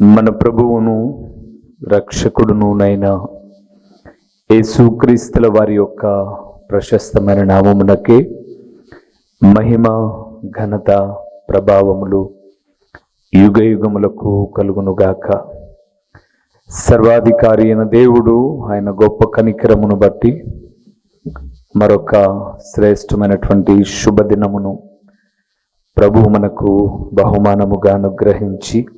మన ప్రభువును రక్షకుడునునైనా యేసుక్రీస్తుల వారి యొక్క ప్రశస్తమైన నామమునకే మహిమ ఘనత ప్రభావములు యుగ యుగములకు కలుగునుగాక. సర్వాధికారి అయిన దేవుడు ఆయన గొప్ప కనికరమును బట్టి మరొక శ్రేష్టమైనటువంటి శుభదినమును ప్రభువు మనకు బహుమానముగా అనుగ్రహించి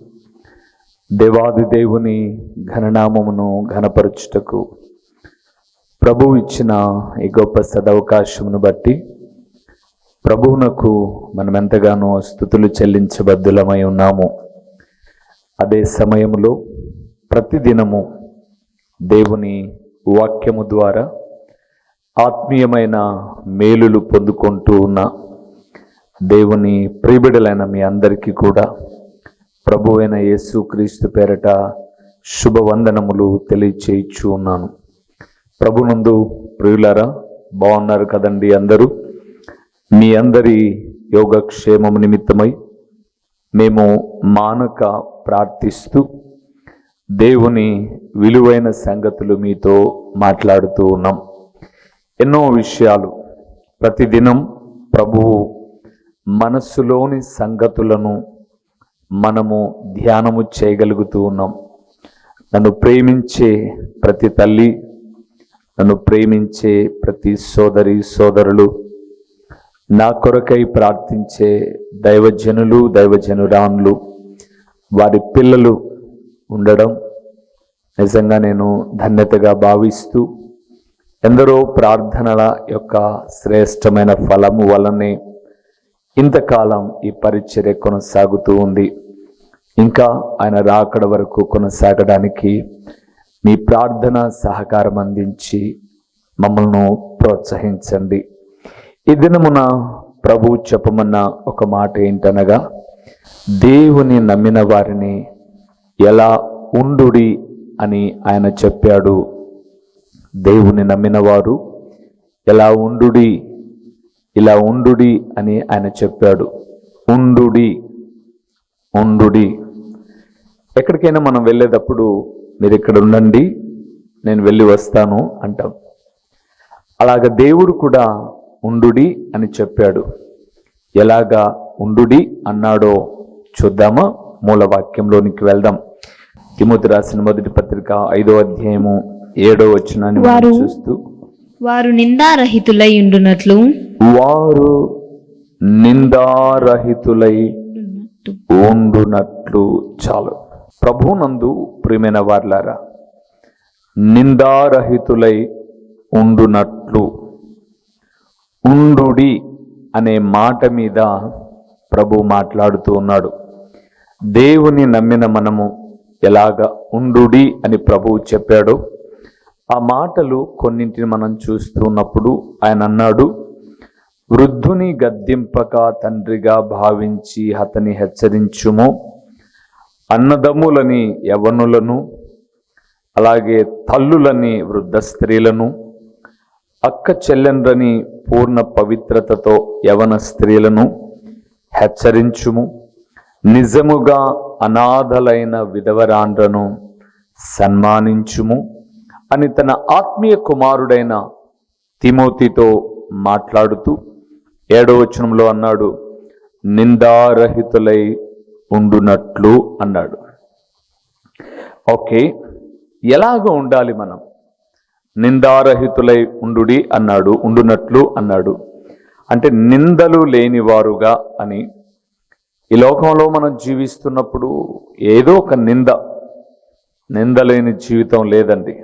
దేవాది దేవుని ఘననామమును ఘనపరుచుటకు ప్రభువు ఇచ్చిన ఈ గొప్ప సదవకాశమును బట్టి ప్రభువునకు మనం ఎంతగానో స్థుతులు చెల్లించబద్దులమై ఉన్నాము. అదే సమయంలో ప్రతిదినము దేవుని వాక్యము ద్వారా ఆత్మీయమైన మేలులు పొందుకుంటూ ఉన్న దేవుని ప్రియబిడలైన మీ అందరికీ కూడా ప్రభువైన యేసు క్రీస్తు పేరట శుభవందనములు తెలియచేయచ్చు ఉన్నాను. ప్రభునందు ప్రియులారా బాగున్నారు కదండి అందరూ? మీ అందరి యోగక్షేమం నిమిత్తమై మేము మానక ప్రార్థిస్తూ దేవుని విలువైన సంగతులు మీతో మాట్లాడుతూ ఉన్నాం. ఎన్నో విషయాలు. ప్రతిదినం ప్రభువు మనస్సులోని సంగతులను మనము ధ్యానము చేయగలుగుతూ ఉన్నాం. నన్ను ప్రేమించే ప్రతి తల్లి నన్ను ప్రేమించే ప్రతి సోదరి సోదరులు నా కొరకై ప్రార్థించే దైవజనులు దైవజనురాన్లు వారి పిల్లలు ఉండడం నిజంగా నేను ధన్యతగా భావిస్తూ ఎందరో ప్రార్థనల యొక్క శ్రేష్టమైన ఫలము వలనే ఇంతకాలం ఈ పరిచర్య కొనసాగుతూ ఉంది. ఇంకా ఆయన రాకడ వరకు కొనసాగడానికి మీ ప్రార్థన సహకారం అందించి మమ్మల్ని ప్రోత్సహించండి. ఈ దినమున ప్రభు చెప్పమన్న ఒక మాట ఏంటనగా దేవుని నమ్మిన వారిని ఎలా ఉండుడి అని ఆయన చెప్పాడు. దేవుని నమ్మిన వారు ఎలా ఉండుడి ఇలా ఉండుడి అని ఆయన చెప్పాడు. ఉండుడి ఉండుడి. ఎక్కడికైనా మనం వెళ్ళేటప్పుడు మీరు ఇక్కడ ఉండండి నేను వెళ్ళి వస్తాను అంటాం. అలాగ దేవుడు కూడా ఉండుడి అని చెప్పాడు. ఎలాగా ఉండుడి అన్నాడో చూద్దామా? మూల వాక్యంలోనికి వెళ్దాం. తిమోతి రాసిన మొదటి పత్రిక ఐదో అధ్యాయము ఏడో వచ్చినాన్ని వారు- చూస్తూ వారు నిందారహితులై ఉండునట్లు వారు నిందారహితులై ఉండునట్లు చాలు. ప్రభునందు ప్రియమైన వార్లారా నిందారహితులై ఉండునట్లు. ఉండుడి అనే మాట మీద ప్రభు మాట్లాడుతూ ఉన్నాడు. దేవుని నమ్మిన మనము ఎలాగ ఉండుడి అని ప్రభువు చెప్పాడో. ఆ మాటలు కొన్నింటిని మనం చూస్తున్నప్పుడు ఆయన అన్నాడు వృద్ధుని గద్దింపక తండ్రిగా భావించి అతని హెచ్చరించుము. అన్నదమ్ములని యవనులను అలాగే తల్లులని వృద్ధ స్త్రీలను అక్క చెల్లెండ్రని పూర్ణ పవిత్రతతో యవన స్త్రీలను హెచ్చరించుము. నిజముగా అనాథలైన విధవరాండ్రను సన్మానించుము అని తన ఆత్మీయ కుమారుడైన తిమోతితో మాట్లాడుతూ ఏడవ వచనంలో అన్నాడు నిందారహితులై ఉండునట్లు అన్నాడు. ఓకే ఎలాగ ఉండాలి మనం? నిందారహితులై ఉండుడి అన్నాడు ఉండునట్లు అన్నాడు. అంటే నిందలు లేనివారుగా అని. ఈ లోకంలో మనం జీవిస్తున్నప్పుడు ఏదో ఒక నింద నిందలేని జీవితం లేదండి.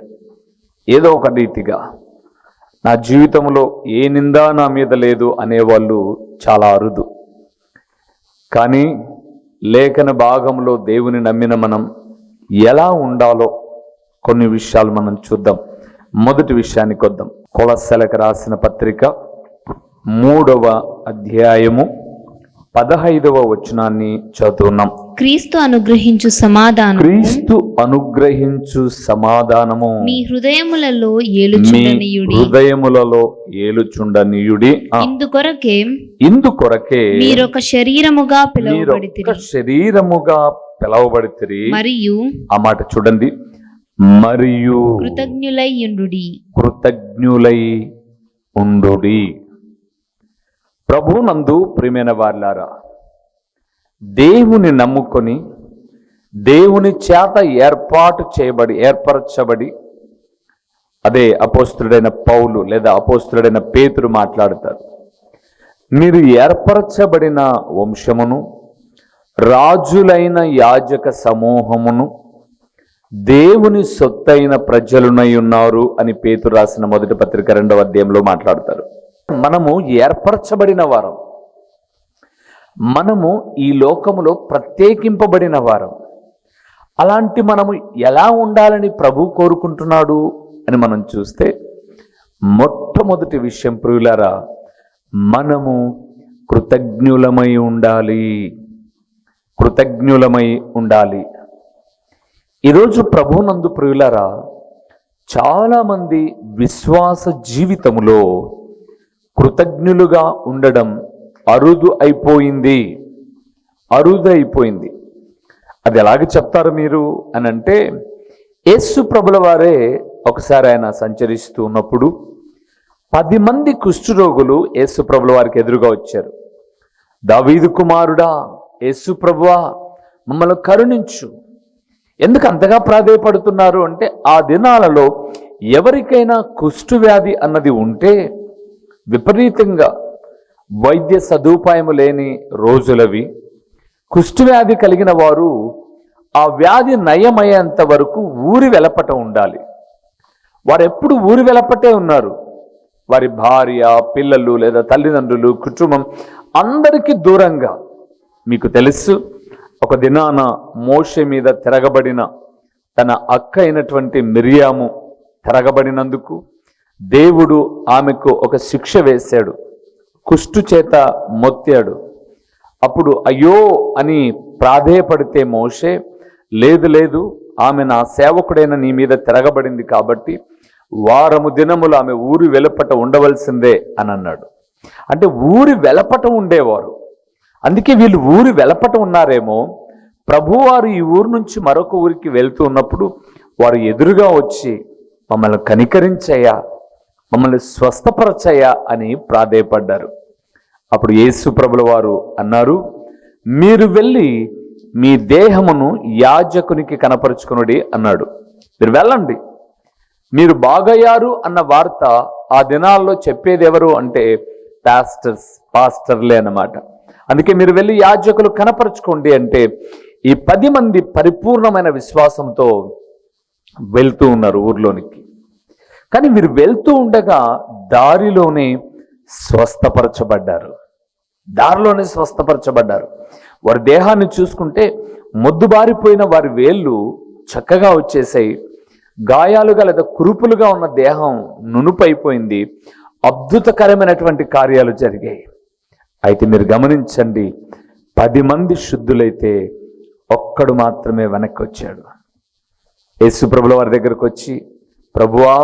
ఏదో ఒక రీతిగా. నా జీవితంలో ఏ నింద నా మీద లేదు అనేవాళ్ళు చాలా అరుదు. కానీ లేఖన భాగంలో దేవుని నమ్మిన మనం ఎలా ఉండాలో కొన్ని విషయాలు మనం చూద్దాం. మొదటి విషయానికి వద్దాం. కొలసలకు రాసిన పత్రిక మూడవ అధ్యాయము పదహైదవ వచనాన్ని చదువుతున్నాం క్రీస్తు అనుగ్రహించు సమాధానం. క్రీస్తు అనుగ్రహించు సమాధానము. మీ హృదయములలో ఏలుచుండనీయుడి. హృదయములలో ఏలుచుండనీయుడి. ఇందుకొరకే ఇందు కొరకే మీరొక శరీరముగా పిలువబడితిరి. శరీరముగా పిలవబడితిరి. మరియు ఆ మాట చూడండి. మరియు కృతజ్ఞులై యుండుడి కృతజ్ఞులై ఉండుడి. ప్రభునందు ప్రియమైన వార్లారా దేవుని నమ్ముకొని దేవుని చేత ఏర్పాటు చేయబడి ఏర్పరచబడి అదే అపోస్తుడైన పౌలు లేదా అపోస్తుడైన పేతురు మాట్లాడతారు. మీరు ఏర్పరచబడిన వంశమును రాజులైన యాజక సమూహమును దేవుని సొత్తైన ప్రజలునై ఉన్నారు అని పేతురు రాసిన మొదటి పత్రిక రెండవ అధ్యాయంలో మాట్లాడతారు. మనము ఏర్పరచబడిన వారం. మనము ఈ లోకములో ప్రత్యేకింపబడిన వారం. అలాంటి మనము ఎలా ఉండాలని ప్రభు కోరుకుంటున్నాడు అని మనం చూస్తే మొట్టమొదటి విషయం ప్రియులారా మనము కృతజ్ఞులమై ఉండాలి. కృతజ్ఞులమై ఉండాలి. ఈరోజు ప్రభునందు ప్రియులారా చాలామంది విశ్వాస జీవితములో కృతజ్ఞులుగా ఉండడం అరుదు అయిపోయింది. అరుదు అయిపోయింది. అది ఎలాగ చెప్తారు మీరు అని అంటే యేసు ప్రభుల వారే ఒకసారి ఆయన సంచరిస్తూ ఉన్నప్పుడు పది మంది కుష్ఠరోగులు యేసు ప్రభుల వారికి ఎదురుగా వచ్చారు. దావీదు కుమారుడా యేసు ప్రభువా మమ్మల్ని కరుణించు. ఎందుకు అంతగా ప్రాధేయపడుతున్నారు అంటే ఆ దినాలలో ఎవరికైనా కుష్ఠవ్యాధి అన్నది ఉంటే విపరీతంగా వైద్య సదుపాయం లేని రోజులవి. కుష్ఠవ్యాధి కలిగిన వారు ఆ వ్యాధి నయమయ్యేంత వరకు ఊరి వెలపట ఉండాలి. వారు ఎప్పుడు ఊరి వెలపటే ఉన్నారు. వారి భార్య పిల్లలు లేదా తల్లిదండ్రులు కుటుంబం అందరికీ దూరంగా. మీకు తెలుసు ఒక దినాన మోష మీద తిరగబడిన తన అక్క అయినటువంటి మిరియాము తిరగబడినందుకు దేవుడు ఆమెకు ఒక శిక్ష వేశాడు. కుష్టు చేత మొత్తాడు. అప్పుడు అయ్యో అని ప్రాధేయపడితే మోషే లేదు లేదు ఆమె నా సేవకుడైన నీ మీద తిరగబడింది కాబట్టి వారము దినములు ఆమె ఊరి వెలుపట ఉండవలసిందే అని అన్నాడు. అంటే ఊరి వెలపట ఉండేవారు. అందుకే వీళ్ళు ఊరి వెలపట ఉన్నారేమో. ప్రభువారు ఈ ఊరు నుంచి మరొక ఊరికి వెళ్తూ ఉన్నప్పుడు వారు ఎదురుగా వచ్చి మమ్మల్ని కనికరించయ్యా మమ్మల్ని స్వస్థపరచయ అని ప్రాధేయపడ్డారు. అప్పుడు యేసు ప్రభుల వారు అన్నారు మీరు వెళ్ళి మీ దేహమును యాజకునికి కనపరుచుకునుడి అన్నాడు. మీరు వెళ్ళండి. మీరు బాగయ్యారు అన్న వార్త ఆ దినాల్లో చెప్పేది ఎవరు అంటే పాస్టర్స్ పాస్టర్లే అన్నమాట. అందుకే మీరు వెళ్ళి యాజకులు కనపరుచుకోండి అంటే ఈ పది మంది పరిపూర్ణమైన విశ్వాసంతో వెళ్తూ ఉన్నారు ఊర్లోనికి. కానీ వీరు వెళ్తూ ఉండగా దారిలోనే స్వస్థపరచబడ్డారు. దారిలోనే స్వస్థపరచబడ్డారు. వారి దేహాన్ని చూసుకుంటే మొద్దుబారిపోయిన వారి వేళ్ళు చక్కగా వచ్చేసాయి. గాయాలుగా లేదా కురుపులుగా ఉన్న దేహం నునుపైపోయింది. అద్భుతకరమైనటువంటి కార్యాలు జరిగాయి. అయితే మీరు గమనించండి పది మంది శుద్ధులైతే ఒక్కడు మాత్రమే వెనక్కి వచ్చాడు. యేసుప్రభుల వారి దగ్గరకు వచ్చి ప్రభువా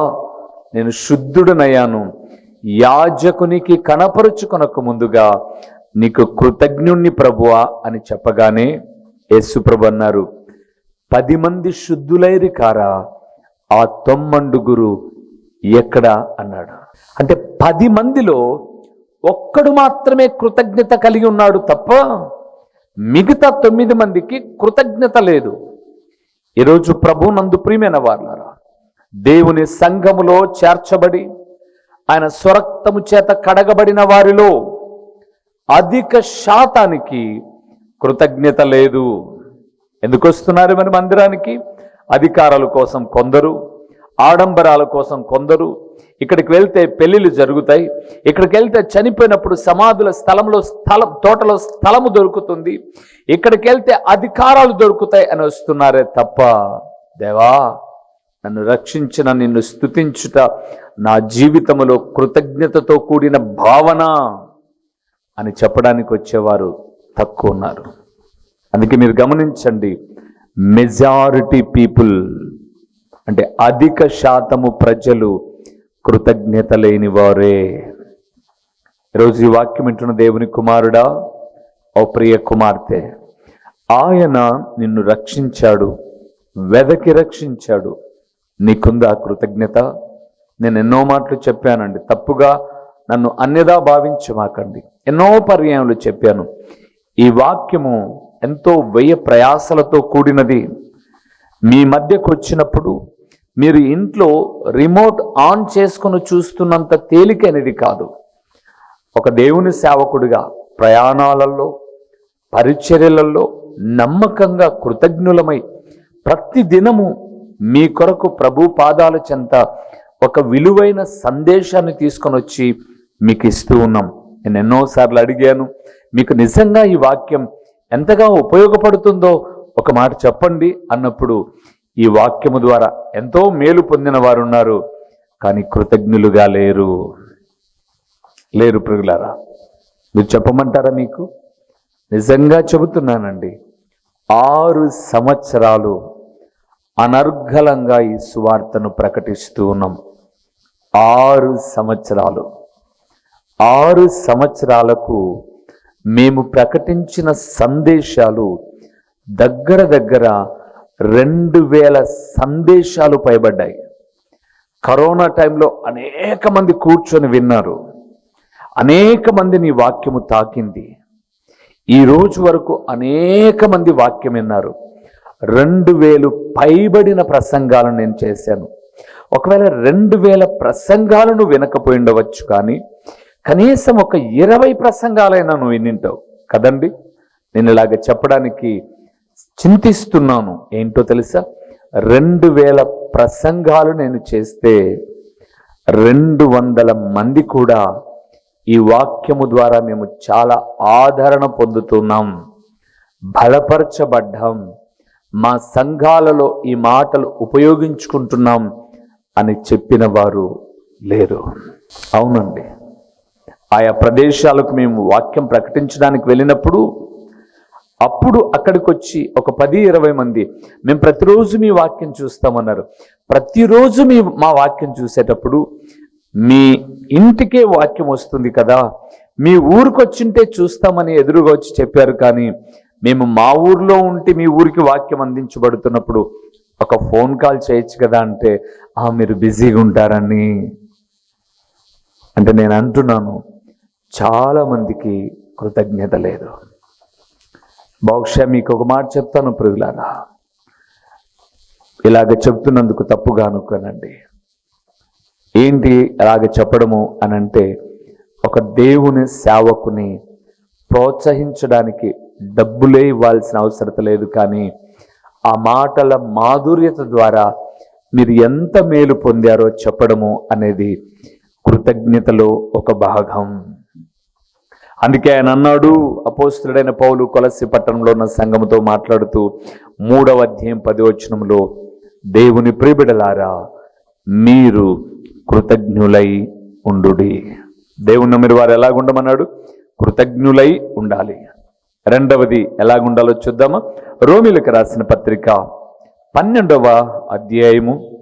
నేను శుద్ధుడనయ్యాను. యాజకునికి కనపరుచుకొనక ముందుగా నీకు కృతజ్ఞుణ్ణి ప్రభువా అని చెప్పగానే యేసుప్రభు అన్నారు పది మంది శుద్ధులైరి కారా? ఆ తొమ్మండుగురు ఎక్కడా అన్నాడు. అంటే పది మందిలో ఒక్కడు మాత్రమే కృతజ్ఞత కలిగి ఉన్నాడు తప్ప మిగతా తొమ్మిది మందికి కృతజ్ఞత లేదు. ఈరోజు ప్రభు నందు ప్రియమైన వారు దేవుని సంఘములో చేర్చబడి ఆయన స్వరక్తము చేత కడగబడిన వారిలో అధిక శాతానికి కృతజ్ఞత లేదు. ఎందుకు వస్తున్నారు మరి మందిరానికి? అధికారాల కోసం కొందరు ఆడంబరాల కోసం కొందరు ఇక్కడికి వెళ్తే పెళ్ళిళ్ళు జరుగుతాయి ఇక్కడికి వెళ్తే చనిపోయినప్పుడు సమాధుల స్థలంలో స్థలం తోటలో స్థలము దొరుకుతుంది ఇక్కడికి వెళ్తే అధికారాలు దొరుకుతాయి అని వస్తున్నారే తప్ప. దేవా నన్ను రక్షించిన నిన్ను స్థుతించుట నా జీవితంలో కృతజ్ఞతతో కూడిన భావన అని చెప్పడానికి వచ్చేవారు తక్కువ ఉన్నారు. అందుకే మీరు గమనించండి మెజారిటీ పీపుల్ అంటే అధిక శాతము ప్రజలు కృతజ్ఞత లేని వారే. ఈరోజు ఈ వాక్యం వింటున్న దేవుని కుమారుడా ఓ ప్రియ కుమార్తె ఆయన నిన్ను రక్షించాడు వెదకి రక్షించాడు నీకుందా కృతజ్ఞత? నేను ఎన్నో మాటలు చెప్పానండి. తప్పుగా నన్ను అన్యదా భావించమాకండి ఎన్నో పర్యాయములు చెప్పాను. ఈ వాక్యము ఎంతో వ్యయ ప్రయాసలతో కూడినది. మీ మధ్యకు వచ్చినప్పుడు మీరు ఇంట్లో రిమోట్ ఆన్ చేసుకుని చూస్తున్నంత తేలికైనది కాదు. ఒక దేవుని సేవకుడిగా ప్రయాణాలలో పరిచర్యలలో నమ్మకంగా కృతజ్ఞులమై ప్రతి దినము మీ కొరకు ప్రభు పాదాల చెంత ఒక విలువైన సందేశాన్ని తీసుకొని వచ్చి మీకు ఇస్తూ ఉన్నాం. నేను ఎన్నోసార్లు అడిగాను మీకు నిజంగా ఈ వాక్యం ఎంతగా ఉపయోగపడుతుందో ఒక మాట చెప్పండి అన్నప్పుడు ఈ వాక్యము ద్వారా ఎంతో మేలు పొందిన వారు ఉన్నారు. కానీ కృతజ్ఞులుగా లేరు. లేరు ప్రియులారా మీరు చెప్పమంటారా మీకు? నిజంగా చెబుతున్నానండి ఆరు సంవత్సరాలు అనర్ఘలంగా ఈ సువార్తను ప్రకటిస్తూ ఉన్నాం. ఆరు సంవత్సరాలు. ఆరు సంవత్సరాలకు మేము ప్రకటించిన సందేశాలు దగ్గర దగ్గర రెండు వేల సందేశాలు పైబడ్డాయి. కరోనా టైంలో అనేక మంది కూర్చొని విన్నారు. అనేక మందిని వాక్యము తాకింది. ఈ రోజు వరకు అనేక మంది వాక్యం విన్నారు. రెండు వేలు పైబడిన ప్రసంగాలను నేను చేశాను. ఒకవేళ రెండు వేల ప్రసంగాలను వినకపోయి ఉండవచ్చు కానీ కనీసం ఒక ఇరవై ప్రసంగాలైనా నువ్వు వినింటావు. కదండి నేను ఇలాగ చెప్పడానికి చింతిస్తున్నాను. ఏంటో తెలుసా? రెండు వేల ప్రసంగాలు నేను చేస్తే రెండు వందల మంది కూడా ఈ వాక్యము ద్వారా మేము చాలా ఆదరణ పొందుతున్నాం. బలపరచబడ్డాం. మా సంఘాలలో ఈ మాటలు ఉపయోగించుకుంటున్నాం అని చెప్పిన వారు లేరు. అవునండి. ఆయా ప్రదేశాలకు మేము వాక్యం ప్రకటించడానికి వెళ్ళినప్పుడు అప్పుడు అక్కడికి వచ్చి ఒక పది ఇరవై మంది మేము ప్రతిరోజు మీ వాక్యం చూస్తామన్నారు. ప్రతిరోజు మీ మా వాక్యం చూసేటప్పుడు మీ ఇంటికే వాక్యం వస్తుంది కదా. మీ ఊరికి వచ్చింటే చూస్తామని ఎదురుగా వచ్చి చెప్పారు కానీ మేము మా ఊర్లో ఉంటే మీ ఊరికి వాక్యం అందించబడుతున్నప్పుడు ఒక ఫోన్ కాల్ చేయొచ్చు కదా అంటే ఆ మీరు బిజీగా ఉంటారని. అంటే నేను అంటున్నాను చాలా మందికి కృతజ్ఞత లేదు. బహుశా మీకు ఒక మాట చెప్తాను ప్రియులారా. ఇలాగ చెప్తున్నందుకు తప్పుగా అనుకోనండి. ఏంటి అలాగ చెప్పడము అని అంటే ఒక దేవుని సేవకుని ప్రోత్సహించడానికి డబ్బులే ఇవ్వాల్సిన అవసరత లేదు కానీ ఆ మాటల మాధుర్యత ద్వారా మీరు ఎంత మేలు పొందారో చెప్పడము అనేది కృతజ్ఞతలో ఒక భాగం. అందుకే ఆయన అన్నాడు అపోస్తుడైన పౌలు కొలసి పట్టణంలో ఉన్న సంఘముతో మాట్లాడుతూ మూడవ అధ్యాయం పదివచనంలో దేవుని ప్రిబిడలారా మీరు కృతజ్ఞులై ఉండుడి. దేవుని మీరు వారు ఎలాగుండమన్నాడు? కృతజ్ఞులై ఉండాలి. రెండవది ఎలాగుండాలో చూద్దామా. రోమిలకు రాసిన పత్రిక పన్నెండవ అధ్యాయము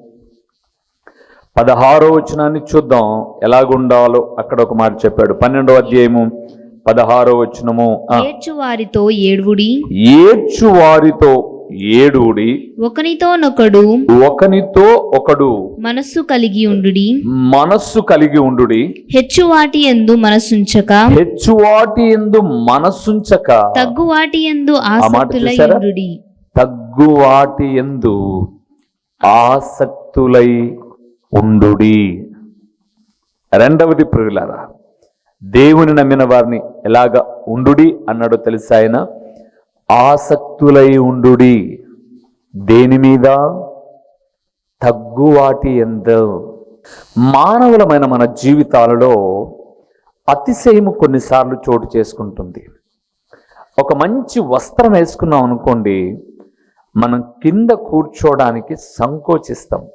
పదహారో వచనాన్ని చూద్దాం. ఎలాగుండాలో అక్కడ ఒక మాట చెప్పాడు. పన్నెండవ అధ్యాయము పదహారో వచనము. ఆ, ఏడ్చు వారితో ఏడువుడి. ఏడ్చు వారితో ఏడుడి. ఒకనితోనొకడు ఒకనితో ఒకడు. మనస్సు కలిగి ఉండుడి. మనస్సు కలిగి ఉండుడి. హెచ్చు వాటి ఎందు మనసుంచక. హెచ్చువాటి ఎందు మనస్సుంచక తగ్గు వాటి ఎందు ఆసక్తులై? ఉండుడి. తగ్గువాటి ఎందు ఆసక్తులై ఉండుడి. రెండవది ప్రియులారా దేవుని నమ్మిన వారిని ఎలాగ ఉండుడి అన్నాడో తెలుసా ఆయన? ఆసక్తులై ఉండుడి. దేని మీద? తగ్గువాటి ఎందు. మానవులమైన మన జీవితాలలో అతిశయము కొన్నిసార్లు చోటు చేసుకుంటుంది. ఒక మంచి వస్త్రం వేసుకున్నాం అనుకోండి మనం కింద కూర్చోడానికి సంకోచిస్తాం.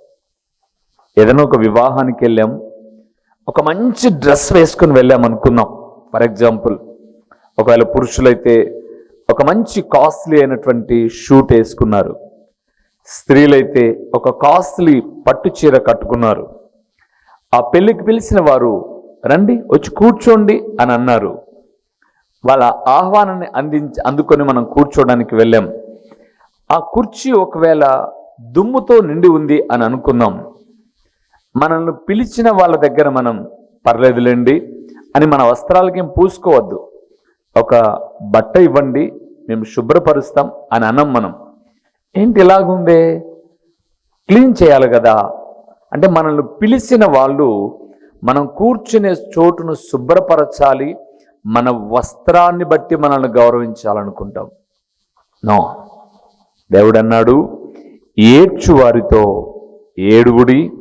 ఏదైనా ఒక వివాహానికి వెళ్ళాం ఒక మంచి డ్రెస్ వేసుకుని వెళ్ళాం అనుకున్నాం. ఫర్ ఎగ్జాంపుల్ ఒకవేళ పురుషులైతే ఒక మంచి కాస్ట్లీ అయినటువంటి షూట్ వేసుకున్నారు. స్త్రీలైతే ఒక కాస్ట్లీ పట్టు చీర కట్టుకున్నారు. ఆ పెళ్ళికి పిలిచిన వారు రండి వచ్చి కూర్చోండి అని అన్నారు. వాళ్ళ ఆహ్వానాన్ని అందించి అందుకొని మనం కూర్చోడానికి వెళ్ళాం. ఆ కుర్చీ ఒకవేళ దుమ్ముతో నిండి ఉంది అని అనుకున్నాం. మనల్ని పిలిచిన వాళ్ళ దగ్గర మనం పర్లేదులేండి అని మన వస్త్రాలకేం పూసుకోవద్దు. ఒక బట్ట ఇవ్వండి మేము శుభ్రపరుస్తాం అని అనం మనం. ఏంటి ఇలాగుందే? క్లీన్ చేయాలి కదా. అంటే మనల్ని పిలిచిన వాళ్ళు మనం కూర్చునే చోటును శుభ్రపరచాలి మన వస్త్రాన్ని బట్టి మనల్ని గౌరవించాలనుకుంటాం. నో. దేవుడు అన్నాడు ఏడ్చు వారితో ఏడుగుడి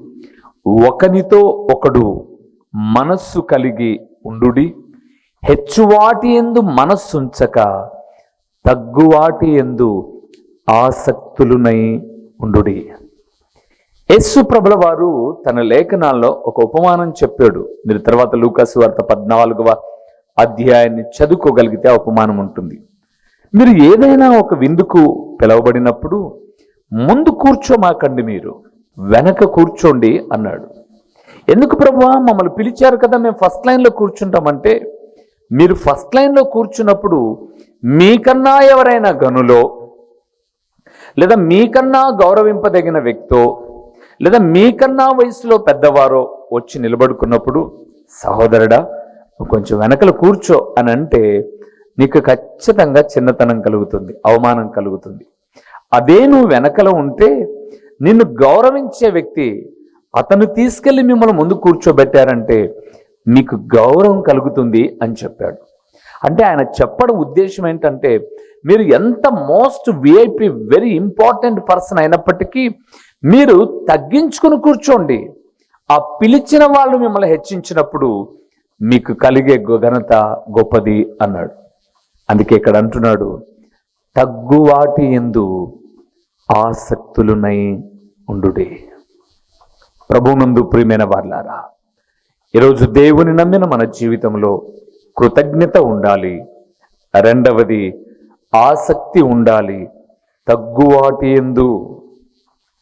ఒకనితో ఒకడు మనస్సు కలిగి ఉండుడి. హెచ్చువాటి ఎందు మనస్సుంచక తగ్గువాటి ఎందు ఆసక్తులునై ఉండుడి. యస్సు ప్రభుల వారు తన లేఖనాల్లో ఒక ఉపమానం చెప్పాడు. మీరు తర్వాత లూకాసు వార్త పద్నాలుగవ అధ్యాయాన్ని చదువుకోగలిగితే ఆ ఉపమానం ఉంటుంది. మీరు ఏదైనా ఒక విందుకు పిలవబడినప్పుడు ముందు కూర్చోమాకండి మీరు వెనక కూర్చోండి అన్నాడు. ఎందుకు ప్రభు మమ్మల్ని పిలిచారు కదా మేము ఫస్ట్ లైన్లో కూర్చుంటామంటే మీరు ఫస్ట్ లైన్లో కూర్చున్నప్పుడు మీకన్నా ఎవరైనా గనులో లేదా మీకన్నా గౌరవింపదగిన వ్యక్తో లేదా మీకన్నా వయసులో పెద్దవారో వచ్చి నిలబడుకున్నప్పుడు సహోదరుడా కొంచెం వెనకలు కూర్చో అని అంటే నీకు ఖచ్చితంగా చిన్నతనం కలుగుతుంది అవమానం కలుగుతుంది. అదే నువ్వు వెనకల ఉంటే నిన్ను గౌరవించే వ్యక్తి అతను తీసుకెళ్ళి మిమ్మల్ని ముందు కూర్చోబెట్టారంటే మీకు గౌరవం కలుగుతుంది అని చెప్పాడు. అంటే ఆయన చెప్పడం ఉద్దేశం ఏంటంటే మీరు ఎంత most VIP very important person అయినప్పటికీ మీరు తగ్గించుకుని కూర్చోండి. ఆ పిలిచిన వాళ్ళు మిమ్మల్ని హెచ్చించినప్పుడు మీకు కలిగే గొ- ఘనత గొప్పది అన్నాడు. అందుకే ఇక్కడ అంటున్నాడు తగ్గువాటి ఎందు ఆసక్తులునై ఉండుడే. ప్రభునందు ప్రియమైన వాళ్ళారా ఈరోజు దేవుని నమ్మిన మన జీవితంలో కృతజ్ఞత ఉండాలి. రెండవది ఆసక్తి ఉండాలి. తగ్గువాటి ఎందు.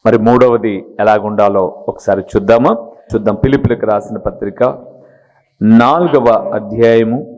మరి మూడవది ఎలాగుండాలో ఒకసారి చూద్దామా? చూద్దాం. పిలిపిలకు రాసిన పత్రిక నాలుగవ అధ్యాయము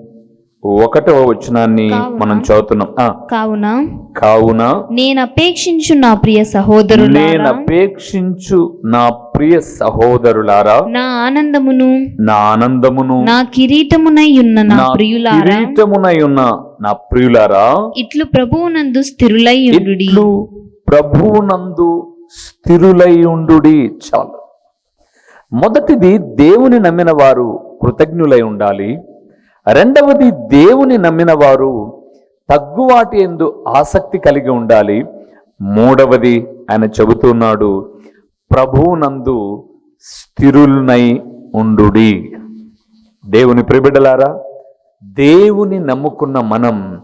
ఒకటవ వచనాన్ని మనం చదువుతున్నాం. కావున కావున నేను అపేక్షించు నా ప్రియ నేను సహోదరులారా అపేక్షించు నా ప్రియ సహోదరులారా. నా ఆనందమును నా ఆనందమును నా కిరీటమునై ఉన్న నా ప్రియులారా. కిరీటమునై ఉన్న నా ప్రియులారా. ఇట్లు ప్రభువునందు స్థిరులై ఉండుడి. ఇట్లు ప్రభువునందు స్థిరులై ఉండుడి. చాలు. మొదటిది దేవుని నమ్మిన వారు కృతజ్ఞులై ఉండాలి. రెండవది దేవుని నమ్మిన వారు తగ్గువాటి ఎందు ఆసక్తి కలిగి ఉండాలి. మూడవది ఆయన చెబుతున్నాడు ప్రభువునందు స్థిరులనై ఉండుడి. దేవుని ప్రిబిడలారా దేవుని నమ్ముకున్న మనం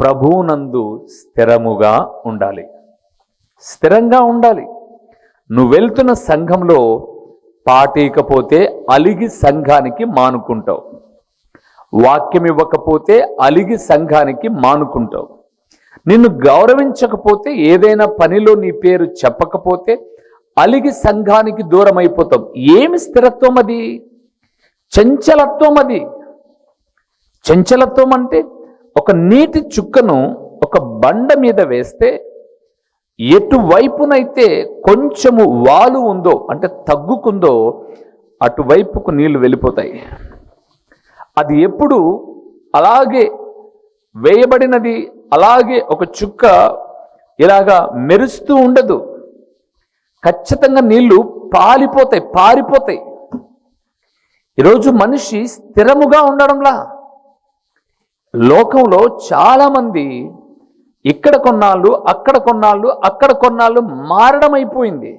ప్రభువునందు స్థిరముగా ఉండాలి. స్థిరంగా ఉండాలి. నువ్వు వెళ్తున్న సంఘంలో పాటీకపోతే అలిగి సంఘానికి మానుకుంటావు. వాక్యం ఇవ్వకపోతే అలిగి సంఘానికి మానుకుంటావు. నిన్ను గౌరవించకపోతే ఏదైనా పనిలో నీ పేరు చెప్పకపోతే అలిగి సంఘానికి దూరం అయిపోతాం ఏమి స్థిరత్వం అది? చంచలత్వం అది. చంచలత్వం అంటే ఒక నీటి చుక్కను ఒక బండ మీద వేస్తే ఎటువైపునైతే కొంచెము వాలు ఉందో అంటే తగ్గుకుందో అటువైపుకు నీళ్ళు వెళ్ళిపోతాయి. అది ఎప్పుడు అలాగే వేయబడినది అలాగే ఒక చుక్క ఇలాగా మెరుస్తూ ఉండదు. ఖచ్చితంగా నీళ్ళు పాలిపోతాయి పారిపోతాయి. ఈరోజు మనిషి స్థిరముగా ఉండడంలా. లోకంలో చాలామంది ఇక్కడ కొన్నాళ్ళు అక్కడ కొన్నాళ్ళు అక్కడ కొన్నాళ్ళు మారడం అయిపోయింది.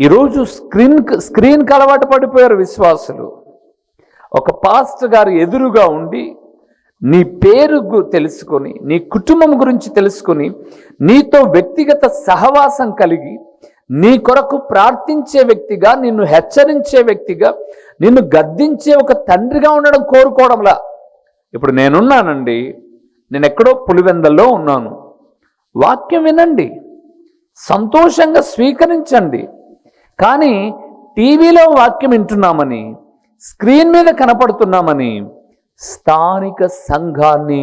ఈరోజు స్క్రీన్ స్క్రీన్కి అలవాటు పడిపోయారు విశ్వాసులు. ఒక పాస్టర్ గారు ఎదురుగా ఉండి నీ పేరు తెలుసుకొని నీ కుటుంబం గురించి తెలుసుకొని నీతో వ్యక్తిగత సహవాసం కలిగి నీ కొరకు ప్రార్థించే వ్యక్తిగా నిన్ను హెచ్చరించే వ్యక్తిగా నిన్ను గద్దించే ఒక తండ్రిగా ఉండడం కోరుకోవడంలా. ఇప్పుడు నేనున్నానండి నేను ఎక్కడో పులివెందల్లో ఉన్నాను. వాక్యం వినండి సంతోషంగా స్వీకరించండి. కానీ టీవీలో వాక్యం వింటున్నామని స్క్రీన్ మీద కనపడుతున్నామని స్థానిక సంఘాన్ని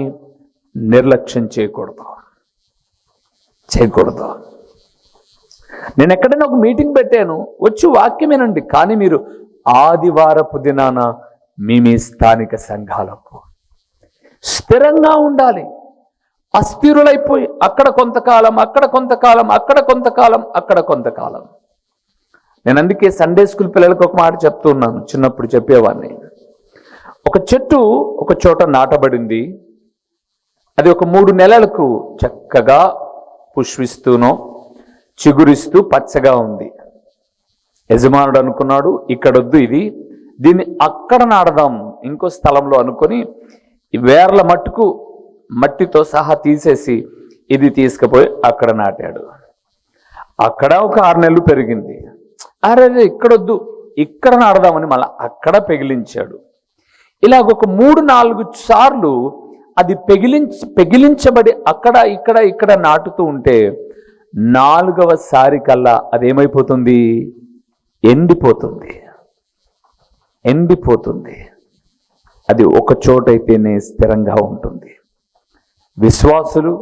నిర్లక్ష్యం చేయకూడదు. చేయకూడదు. నేను ఎక్కడైనా ఒక మీటింగ్ పెట్టాను వచ్చి వాక్యమేనండి కానీ మీరు ఆదివారపు దినాన మీ మీ స్థానిక సంఘాలకు స్థిరంగా ఉండాలి. అస్థిరులైపోయి అక్కడ కొంతకాలం అక్కడ కొంతకాలం అక్కడ కొంతకాలం అక్కడ కొంతకాలం. నేను అందుకే సండే స్కూల్ పిల్లలకు ఒక మాట చెప్తూ ఉన్నాను చిన్నప్పుడు చెప్పేవాడిని. ఒక చెట్టు ఒక చోట నాటబడింది. అది ఒక మూడు నెలలకు చక్కగా పుష్పిస్తూనో చిగురిస్తూ పచ్చగా ఉంది. యజమానుడు అనుకున్నాడు ఇక్కడొద్దు ఇది. దీన్ని అక్కడ నాడదాం ఇంకో స్థలంలో అనుకొని వేర్ల మట్టుకు మట్టితో సహా తీసేసి ఇది తీసుకుపోయి అక్కడ నాటాడు. అక్కడ ఒక ఆరు నెలలు పెరిగింది. అరే ఇక్కడొద్దు. ఇక్కడ నాడదామని మళ్ళీ అక్కడ పెగిలించాడు. ఇలాగ ఒక మూడు నాలుగు సార్లు అది పెగిలించ పెగిలించబడి అక్కడ ఇక్కడ ఇక్కడ నాటుతూ ఉంటే నాలుగవ సారి కల్లా అదేమైపోతుంది? ఎండిపోతుంది. ఎండిపోతుంది. అది ఒక చోటైతేనే స్థిరంగా ఉంటుంది. విశ్వాసులు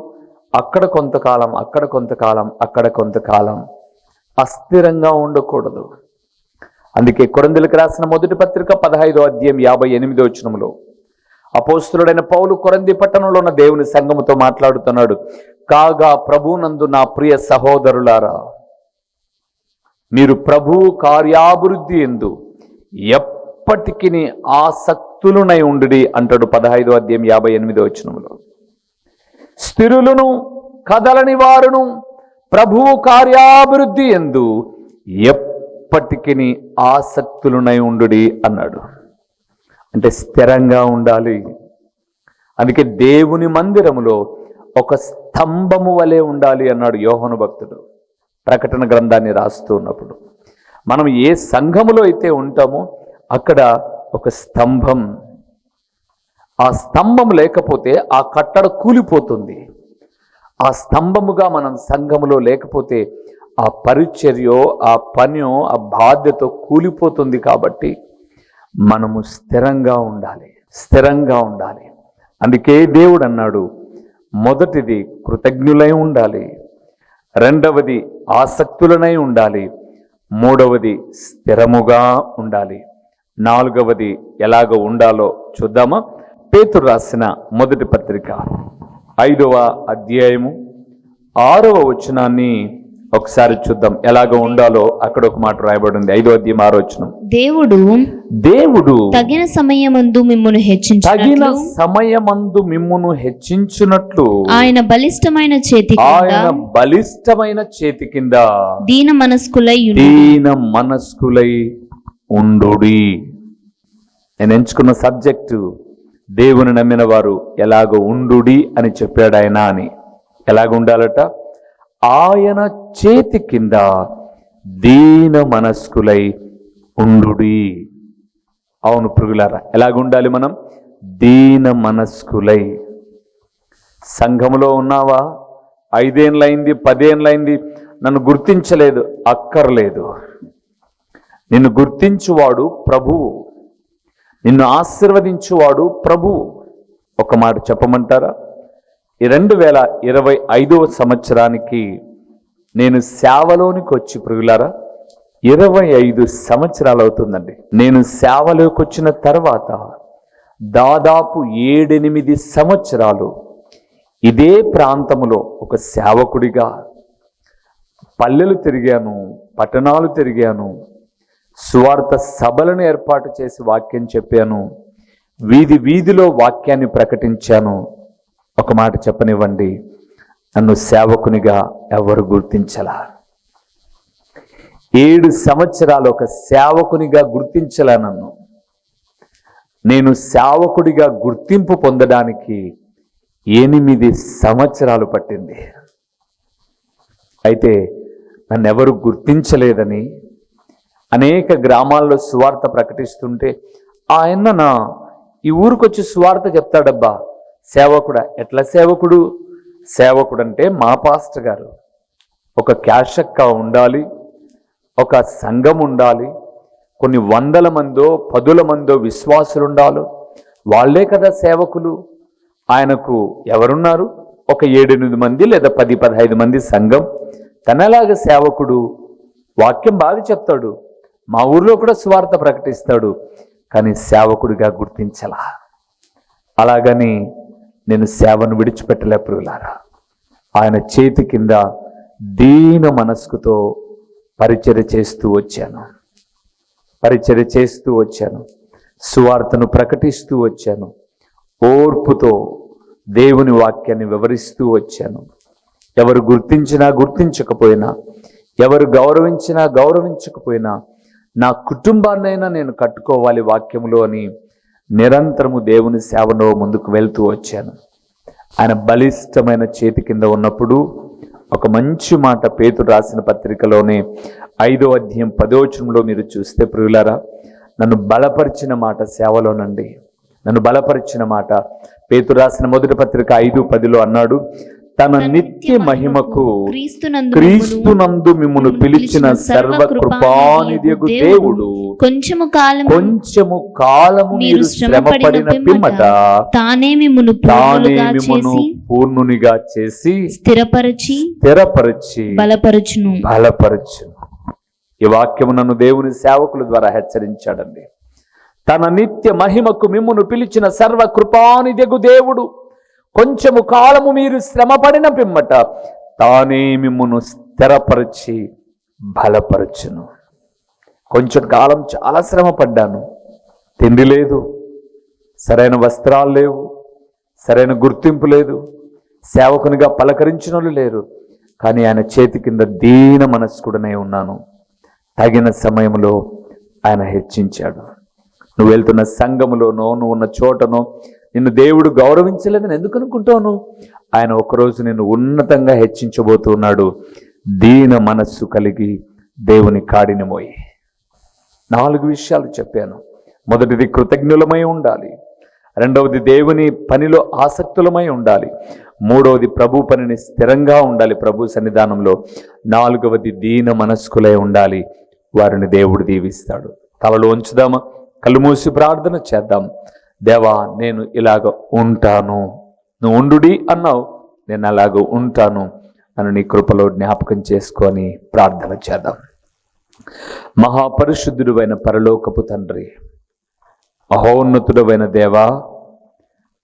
అక్కడ కొంతకాలం అక్కడ కొంతకాలం అక్కడ కొంతకాలం అస్థిరంగా ఉండకూడదు. అందుకే కొరందులకు రాసిన మొదటి పత్రిక పదహైదో అధ్యాయం యాభై ఎనిమిదో వచనంలో అపోస్తుడైన పౌలు కొరంది పట్టణంలో ఉన్న దేవుని సంఘముతో మాట్లాడుతున్నాడు కాగా ప్రభునందు నా ప్రియ సహోదరులారా మీరు ప్రభు కార్యాభివృద్ధి ఎందు ఎప్పటికీ ఆసక్తులునై ఉండు అంటాడు పదహైదో అధ్యాయం యాభై ఎనిమిదో వచనంలో స్థిరులను కదలని వారును ప్రభువు కార్యాభివృద్ధి ఎందు ఎప్పటికీ ఆసక్తులునై ఉండుడి అన్నాడు. అంటే స్థిరంగా ఉండాలి. అందుకే దేవుని మందిరములో ఒక స్తంభము వలె ఉండాలి అన్నాడు యోహను భక్తుడు. ప్రకటన గ్రంథాన్ని రాస్తూ ఉన్నప్పుడు. మనం ఏ సంఘములో అయితే ఉంటామో అక్కడ ఒక స్తంభం. ఆ స్తంభం లేకపోతే ఆ కట్టడ కూలిపోతుంది. ఆ స్తంభముగా మనం సంఘములో లేకపోతే ఆ పరిచర్యో ఆ పనియో ఆ బాధ్యత కూలిపోతుంది కాబట్టి మనము స్థిరంగా ఉండాలి. స్థిరంగా ఉండాలి. అందుకే దేవుడు అన్నాడు మొదటిది కృతజ్ఞులై ఉండాలి. రెండవది ఆసక్తులనై ఉండాలి. మూడవది స్థిరముగా ఉండాలి. నాలుగవది ఎలాగ ఉండాలో చూద్దామా? పేతురు రాసిన మొదటి పత్రిక. ఐదవ అధ్యాయము ఆరవ వచనాన్ని ఒకసారి చూద్దాం. ఎలాగ ఉండాలో అక్కడ ఒక మాట రాయబడి ఉంది ఐదో అధ్యాయం ఆరో వచనం. దేవుడు దేవుడు తగిన సమయమందు మిమ్మును తగిన హెచ్చించినట్లు సమయమందు మిమ్మును హెచ్చించున్నట్లు ఆయన బలిష్టమైన చేతి ఆయన బలిష్టమైన చేతి కింద దీన మనస్కులై దీన మనస్కులై ఉండుడి. నేను ఎంచుకున్న సబ్జెక్టు దేవుని నమ్మిన వారు ఎలాగ ఉండు అని చెప్పాడు ఆయన అని. ఎలాగ ఉండాలట ఆయన చేతి కింద దీన మనస్కులై ఉండు అవును పురుగులారా ఎలాగ ఉండాలి మనం? దీన మనస్కులై. సంఘములో ఉన్నావా? ఐదేళ్ళైంది పదేళ్ళైంది నన్ను గుర్తించలేదు అక్కర్లేదు. నిన్ను గుర్తించువాడు ప్రభువు. నిన్ను ఆశీర్వదించువాడు ప్రభువు ఒక మాట చెప్పమంటారా? ఈ రెండు వేల ఇరవై ఐదవ సంవత్సరానికి నేను సేవలోనికి వచ్చి ప్రియులారా ఇరవై ఐదు సంవత్సరాలు అవుతుందండి. నేను సేవలోకి వచ్చిన తర్వాత దాదాపు ఏడెనిమిది సంవత్సరాలు ఇదే ప్రాంతంలో ఒక సేవకుడిగా పల్లెలు తిరిగాను పట్టణాలు తిరిగాను సువార్త సభలను ఏర్పాటు చేసి వాక్యం చెప్పాను. వీధి వీధిలో వాక్యాన్ని ప్రకటించాను. ఒక మాట చెప్పనివ్వండి. నన్ను సేవకునిగా ఎవరు గుర్తించలా? ఏడు సంవత్సరాలు ఒక సేవకునిగా గుర్తించలా నన్ను. నేను సేవకుడిగా గుర్తింపు పొందడానికి ఎనిమిది సంవత్సరాలు పట్టింది. అయితే నన్ను ఎవరు గుర్తించలేదని అనేక గ్రామాల్లో సువార్త ప్రకటిస్తుంటే ఆయన నా ఈ ఊరికొచ్చి సువార్త చెప్తాడబ్బా. సేవకుడా ఎట్లా సేవకుడు? సేవకుడు అంటే మా పాస్టర్ గారు. ఒక క్యాషక్క ఉండాలి ఒక సంఘం ఉండాలి కొన్ని వందల మందో పదుల మందో విశ్వాసులు ఉండాలి వాళ్ళే కదా సేవకులు. ఆయనకు ఎవరున్నారు? ఒక ఏడెనిమిది మంది లేదా పది పదహైదు మంది సంఘం. తనలాగా సేవకుడు. వాక్యం బాగా చెప్తాడు. మా ఊర్లో కూడా స్వార్థ ప్రకటిస్తాడు కానీ సేవకుడిగా గుర్తించలా. అలాగని నేను సేవను విడిచిపెట్టలే ప్రియులారా. ఆయన చేతి కింద దీన మనస్కుతో పరిచర్య చేస్తూ వచ్చాను. పరిచర్య చేస్తూ వచ్చాను. సువార్తను ప్రకటిస్తూ వచ్చాను. ఓర్పుతో దేవుని వాక్యాన్ని వివరిస్తూ వచ్చాను. ఎవరు గుర్తించినా గుర్తించకపోయినా ఎవరు గౌరవించినా గౌరవించకపోయినా నా కుటుంబాన్నైనా నేను కట్టుకోవాలి వాక్యములో అని నిరంతరము దేవుని సేవలో ముందుకు వెళ్తూ వచ్చాను. ఆయన బలిష్టమైన చేతి కింద ఉన్నప్పుడు ఒక మంచి మాట పేతుడు రాసిన పత్రికలోనే ఐదో అధ్యాయం పదోచనంలో మీరు చూస్తే ప్రియులారా నన్ను బలపరిచిన మాట సేవలోనండి. నన్ను బలపరిచిన మాట పేతుడు రాసిన మొదటి పత్రిక ఐదు పదిలో అన్నాడు తన నిత్య మహిమకు క్రీస్తునందు మిమ్మును పిలిచిన సర్వ కృపానిధియగు దేవుడు. కొంచెము కాలం కొంచెము కాలము మీరు శ్రమపడిన పిమ్మట తానే మిమ్మును తానే మిమ్మును పూర్ణునిగా చేసి స్థిరపరచి స్థిరపరిచి బలపరచును. బలపరచు ఈ వాక్యము నన్ను దేవుని సేవకుల ద్వారా హెచ్చరించాడండి. తన నిత్య మహిమకు మిమ్మును పిలిచిన సర్వ కృపానిదెగు దేవుడు. కొంచెము కాలము మీరు శ్రమపడిన పిమ్మట తానే మిమ్మను స్థిరపరిచి బలపరచును. కొంచెం కాలం చాలా శ్రమ పడ్డాను తిండి లేదు. సరైన వస్త్రాలు లేవు. సరైన గుర్తింపు లేదు. సేవకునిగా పలకరించిన వాళ్ళు లేరు. కానీ ఆయన చేతి కింద దీన మనస్కుడనే ఉన్నాను. తగిన సమయంలో ఆయన హెచ్చించాడు. నువ్వు వెళ్తున్న సంఘములోనో నువ్వు ఉన్న చోటనో నిన్ను దేవుడు గౌరవించలేదని ఎందుకు అనుకుంటావు ఆయన ఒకరోజు నిన్ను ఉన్నతంగా హెచ్చించబోతున్నాడు. దీన మనస్సు కలిగి దేవుని కాడిని మోయి. నాలుగు విషయాలు చెప్పాను. మొదటిది కృతజ్ఞులమై ఉండాలి. రెండవది దేవుని పనిలో ఆసక్తులమై ఉండాలి. మూడవది ప్రభు పనిని స్థిరంగా ఉండాలి. ప్రభు సన్నిధానంలో నాలుగవది దీన మనస్కులై ఉండాలి. వారిని దేవుడు దీవిస్తాడు. తలలో ఉంచుదామా? కళ్ళు మూసి ప్రార్థన చేద్దాం. దేవా నేను ఇలాగ ఉంటాను. నువ్వు ఉండుడి అన్నావు నేను అలాగ ఉంటాను అని నీ కృపలో జ్ఞాపకం చేసుకొని ప్రార్థన చేద్దాం. మహాపరిశుద్ధుడువైన పరలోకపు తండ్రి అహోన్నతుడవైన దేవా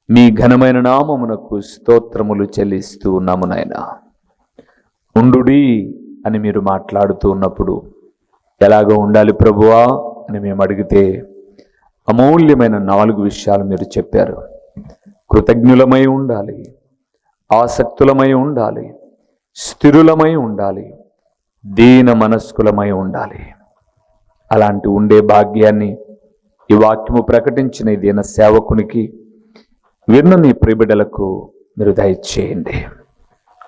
మీ ఘనమైన నామమునకు స్తోత్రములు చెల్లిస్తూ ఉన్నాము నాయనా. ఉండుడి అని మీరు మాట్లాడుతూ ఉన్నప్పుడు ఎలాగో ఉండాలి ప్రభువా అని మేము అడిగితే అమూల్యమైన నాలుగు విషయాలు మీరు చెప్పారు. కృతజ్ఞులమై ఉండాలి ఆసక్తులమై ఉండాలి స్థిరులమై ఉండాలి దీన మనస్కులమై ఉండాలి. అలాంటి ఉండే భాగ్యాన్ని ఈ వాక్యము ప్రకటించిన దీన సేవకునికి విన్న నీ ప్రిబిడలకు మీరు దయచేయండి.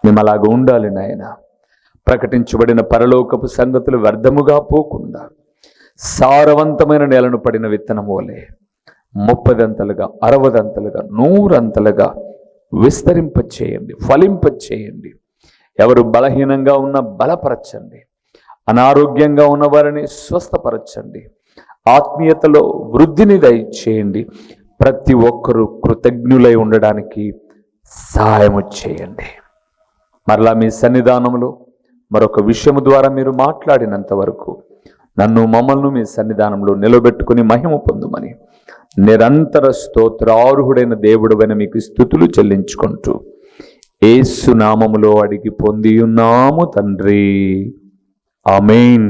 మేము అలాగ ఉండాలి నాయన. ప్రకటించబడిన పరలోకపు సంగతులు వ్యర్థముగా పోకుండా సారవంతమైన నేలను పడిన విత్తనం వలె ముప్పదంతలుగా అరవదంతలుగా నూరంతలుగా విస్తరింపచేయండి ఫలింపచేయండి. ఎవరు బలహీనంగా ఉన్న బలపరచండి. అనారోగ్యంగా ఉన్నవారిని స్వస్థపరచండి. ఆత్మీయతలో వృద్ధిని దయచేయండి. ప్రతి ఒక్కరూ కృతజ్ఞులై ఉండడానికి సహాయము చేయండి. మరలా మీ సన్నిధానంలో మరొక విషయము ద్వారా మీరు మాట్లాడినంత వరకు నన్ను మమ్మల్ని మీ సన్నిధానంలో నిలబెట్టుకుని మహిమ పొందుమని నిరంతర స్తోత్రార్హుడైన దేవుడువైన మీకు స్థుతులు చెల్లించుకుంటూ ఏసు నామములో అడిగి పొంది ఉన్నాము తండ్రి. అమెయిన్